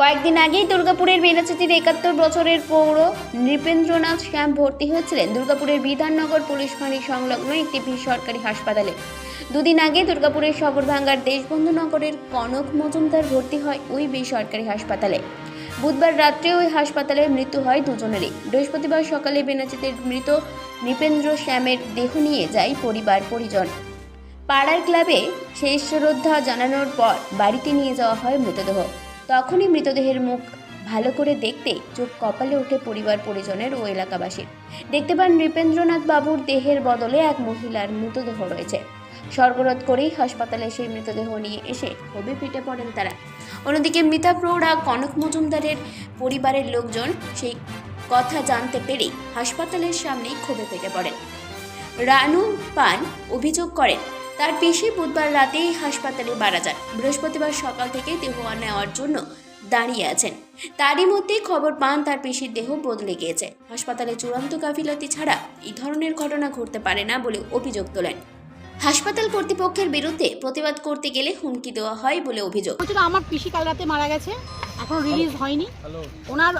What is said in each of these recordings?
কয়েকদিন আগেই দুর্গাপুরের বেনাচিতির একাত্তর বছরের পৌর নৃপেন্দ্রনাথ শ্যাম ভর্তি হয়েছিলেন। দুর্গাপুরের বিধাননগর পুলিশ ফাঁড়ি সংলগ্ন একটি বেসরকারি হাসপাতালে। দুদিন আগে দুর্গাপুরের শবরভাঙ্গার দেশবন্ধু নগরের কনক মজুমদার ভর্তি হয় ওই বেসরকারি হাসপাতালে। বুধবার রাত্রে ওই হাসপাতালে মৃত্যু হয় দুজনেরই। বৃহস্পতিবার সকালে বেনাচিতের মৃত নৃপেন্দ্র শ্যামের দেহ নিয়ে যায় পরিবার পরিজন। পাড়ার ক্লাবে শেষ শ্রদ্ধা জানানোর পর বাড়িতে নিয়ে যাওয়া হয় মৃতদেহ। তখনই মৃতদেহের মুখ ভালো করে দেখতে চোখ কপালে ওঠে পরিবার পরিজনের ও এলাকাবাসীর। দেখতে পান নৃপেন্দ্রনাথ বাবুর দেহের বদলে এক মহিলার মৃতদেহ রয়েছে। স্বর্গরোধ করেই হাসপাতালে সেই মৃতদেহ নিয়ে এসে ক্ষোভে ফেটে পড়েন তারা। অন্যদিকে মৃতা প্রৌঢ়া, কনক মজুমদারের পরিবারের লোকজন সেই কথা জানতে পেরেই হাসপাতালের সামনেই ক্ষোভে ফেটে পড়েন। রানু পান অভিযোগ করেন তার পিসি বুধবার রাতেই হাসপাতালে মারা যান। বৃহস্পতিবার সকাল থেকে দেহ নেওয়ার জন্য দাঁড়িয়ে আছেন। তারই মধ্যে খবর পান তার পিসির দেহ বদলে গিয়েছে। হাসপাতালে চূড়ান্ত গাফিলতি ছাড়া এই ধরনের ঘটনা ঘটতে পারে না বলে অভিযোগ তোলেন। হাসপাতাল কর্তৃপক্ষের বিরুদ্ধে প্রতিবাদ করতে গেলে হুমকি দেওয়া হয় বলে অভিযোগ। আমার পিসি কাল রাতে মারা গেছে এখন রিলিজ হয়নি। ওনার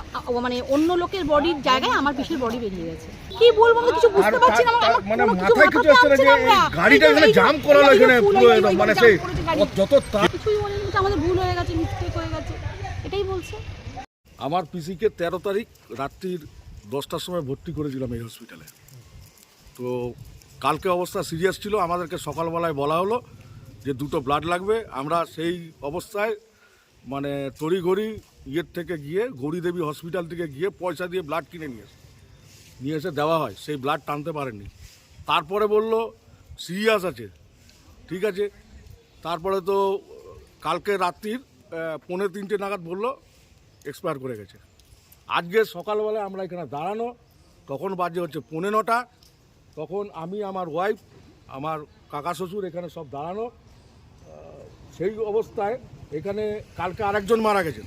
মানে অন্য লোকের বডির জায়গায় আমার পিসির বডি বেরিয়ে গেছে। কি বলব আমি কিছু বুঝতে পারছি না মানে মাথায় কিছু আসছে না না গাড়িটা এখানে জাম করা এখানে ফুল পুরো একদম মানে সেই যত তার কিছুই বলেনি আমাদের ভুল হয়ে গেছে মিস্টেক হয়ে গেছে। এটাই বলছে। আমার পিসিকে তেরো তারিখ রাত্রির দশটার সময় ভর্তি করেছিলাম এই হসপিটালে তো কালকে অবস্থা সিরিয়াস ছিল আমাদেরকে সকালবেলায় বলা হলো যে দুটো ব্লাড লাগবে। আমরা সেই অবস্থায় মানে তড়িঘড়ি ইয়ের থেকে গিয়ে গৌরীদেবী হসপিটাল থেকে গিয়ে পয়সা দিয়ে ব্লাড কিনে নিয়ে নিয়ে এসে দেওয়া হয়। সেই ব্লাড টানতে পারেনি তারপরে বলল সিরিয়াস আছে। ঠিক আছে। তারপরে তো কালকে রাত্রির আহ, পৌনে তিনটে নাগাদ বলল এক্সপায়ার করে গেছে। আজকে সকালবেলা আমরা এখানে দাঁড়ানো তখন বাজে হচ্ছে পৌনে নটা। তখন আমি আমার ওয়াইফ আমার কাকা শ্বশুর এখানে সব দাঁড়ানো সেই অবস্থায় এখানে কালকে আরেকজন মারা গেছেন।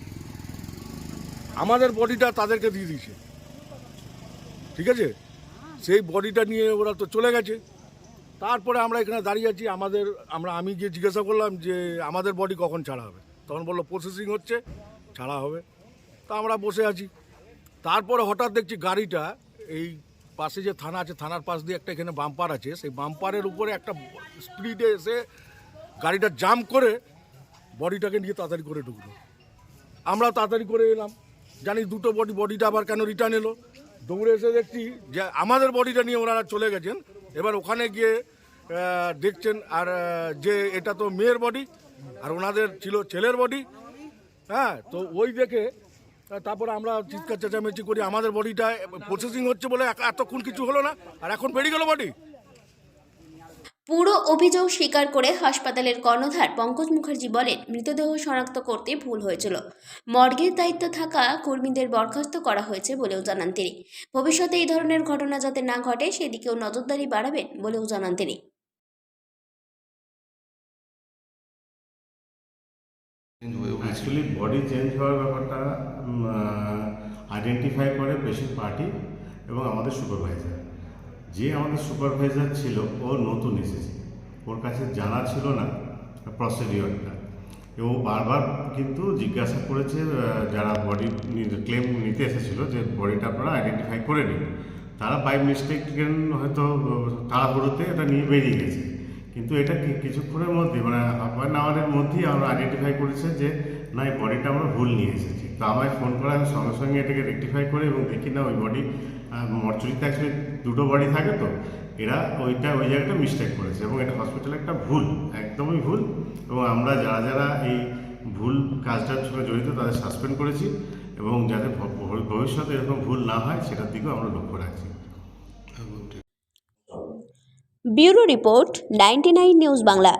আমাদের বডিটা তাদেরকে দিয়ে দিয়েছে। ঠিক আছে? সেই বডিটা নিয়ে ওরা তো চলে গেছে। তারপরে আমরা এখানে দাঁড়িয়ে আছি। আমাদের, আমরা, আমি গিয়ে জিজ্ঞাসা করলাম যে আমাদের বডি কখন ছাড়া হবে? তখন বলল প্রসেসিং হচ্ছে, ছাড়া হবে। তা আমরা বসে আছি। তারপরে হঠাৎ দেখছি গাড়িটা এই পাশে যে থানা আছে, থানার পাশ দিয়ে একটা এখানে বাম্পার আছে। সেই বাম্পারের উপরে একটা স্পিডে এসে গাড়িটা জাম করে বডিটাকে নিয়ে তাড়াতাড়ি করে ঢুকলো। আমরা তাড়াতাড়ি করে এলাম। জানি দুটো বডি বডিটা আবার কেন রিটার্ন এলো? দৌড়ে এসে দেখছি যে আমাদের বডিটা নিয়ে ওনারা চলে গেছেন। এবার ওখানে গিয়ে দেখছেন আর যে এটা তো মেয়ের বডি আর ওনাদের ছিল ছেলের বডি হ্যাঁ তো ওই দেখে তারপরে আমরা চিৎকার চেঁচামেচি করি আমাদের বডিটা প্রসেসিং হচ্ছে বলে এত- এতক্ষণ কিছু হলো না আর এখন বেরিয়ে গেল বডি পুরো অভিযোগ স্বীকার করে হাসপাতালের কর্ণধার পঙ্কজ মুখার্জি বলেন মৃতদেহ শনাক্ত করতে ভুল হয়েছিল। মর্গের দায়িত্ব থাকা কর্মীদের বরখাস্ত করা হয়েছে বলেও জানান তিনি। ভবিষ্যতে এই ধরনের ঘটনা যাতে না ঘটে সেদিকেও নজরদারি বাড়াবেন বলেও জানান তিনি। অ্যাকচুয়ালি বডি চেঞ্জ হওয়ার ব্যাপারটা আইডেন্টিফাই করে পেশেন্ট পার্টি এবং আমাদের সুপারভাইজার যে আমাদের সুপারভাইজার ছিল, ও নতুন এসেছে। ওর কাছে জানা ছিল না প্রসিডিওরটা এবং বারবার কিন্তু জিজ্ঞাসা করেছে যারা বডি ক্লেম নিতে এসেছিল যে বডিটা আপনারা আইডেন্টিফাই করে নিন। তারা বাই মিস্টেক হয়তো তাড়াহুড়োতে এটা নিয়ে বেরিয়ে গেছে। কিন্তু এটা কিছুক্ষণের মধ্যে মানে হাফ অ্যান আওয়ারের মধ্যেই আমরা আইডেন্টিফাই করেছে যে না এই বডিটা আমরা ভুল নিয়ে এসেছি। তো আমায় ফোন করে আমি সঙ্গে সঙ্গে এটাকে রেকটিফাই করে এবং দেখি না ওই বডি মর্চুরিতে অ্যাকচুয়ালি দুটো বডি থাকে তো এরা ওইটা ওই জায়গাটা মিস্টেক করেছে এবং এটা হসপিটালে একটা ভুল একদমই ভুল এবং আমরা যারা যারা এই ভুল কাজটার সঙ্গে জড়িত তাদের সাসপেন্ড করেছি এবং যাতে ভবিষ্যতে এরকম ভুল না হয় সেটার দিকেও আমরা লক্ষ্য রাখছি। Bureau report ninety news Bangla.